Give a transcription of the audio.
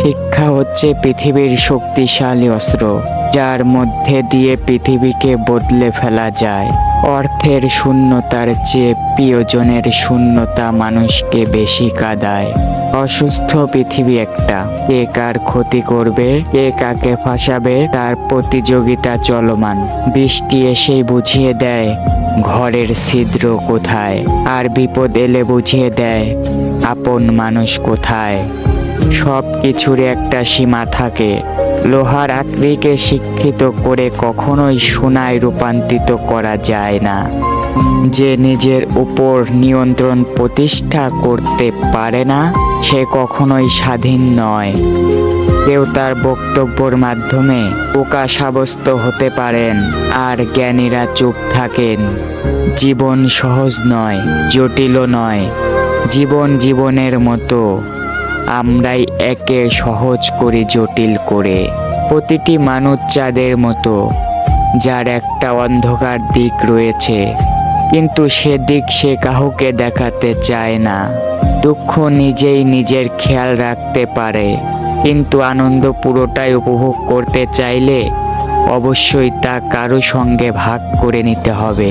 শিক্ষা হচ্ছে পৃথিবীর শক্তিশালী অস্ত্র, যার মধ্যে দিয়ে পৃথিবীকে বদলে ফেলা যায়। অর্থের শূন্যতার চেয়ে প্রিয়জনের শূন্যতা মানুষকে বেশি কাঁদায়। অসুস্থ পৃথিবী একটা। কে কার ক্ষতি করবে কে কাকে ফাঁসাবে, তার প্রতিযোগিতা চলমান। বৃষ্টি এসেই বুঝিয়ে দেয়, ঘরের ছিদ্র কোথায়? আর বিপদ এলে বুঝিয়ে দেয়, আপন মানুষ কোথায়? সব কিছুর একটা সীমা থাকে। লোহার আকৃকে শিক্ষিত করে কখনোই সোনায় রূপান্তরিত করা যায় না। যে নিজের উপর নিয়ন্ত্রণ প্রতিষ্ঠা করতে পারে না, সে কখনোই স্বাধীন নয়। কেউ তার বক্তব্যের মাধ্যমে বোকা সাব্যস্ত হতে পারেন, আর জ্ঞানীরা চুপ থাকেন। জীবন সহজ নয়, জটিলও নয়, জীবন জীবনের মতো। আমরাই একে সহজ করে জটিল করে। প্রতিটি মানুষ চাঁদের মতো, যার একটা অন্ধকার দিক রয়েছে, কিন্তু সে দিক সে কাউকে দেখাতে চায় না। দুঃখ নিজেই নিজের খেয়াল রাখতে পারে, কিন্তু আনন্দ পুরোটাই উপভোগ করতে চাইলে অবশ্যই তা কারও সঙ্গে ভাগ করে নিতে হবে।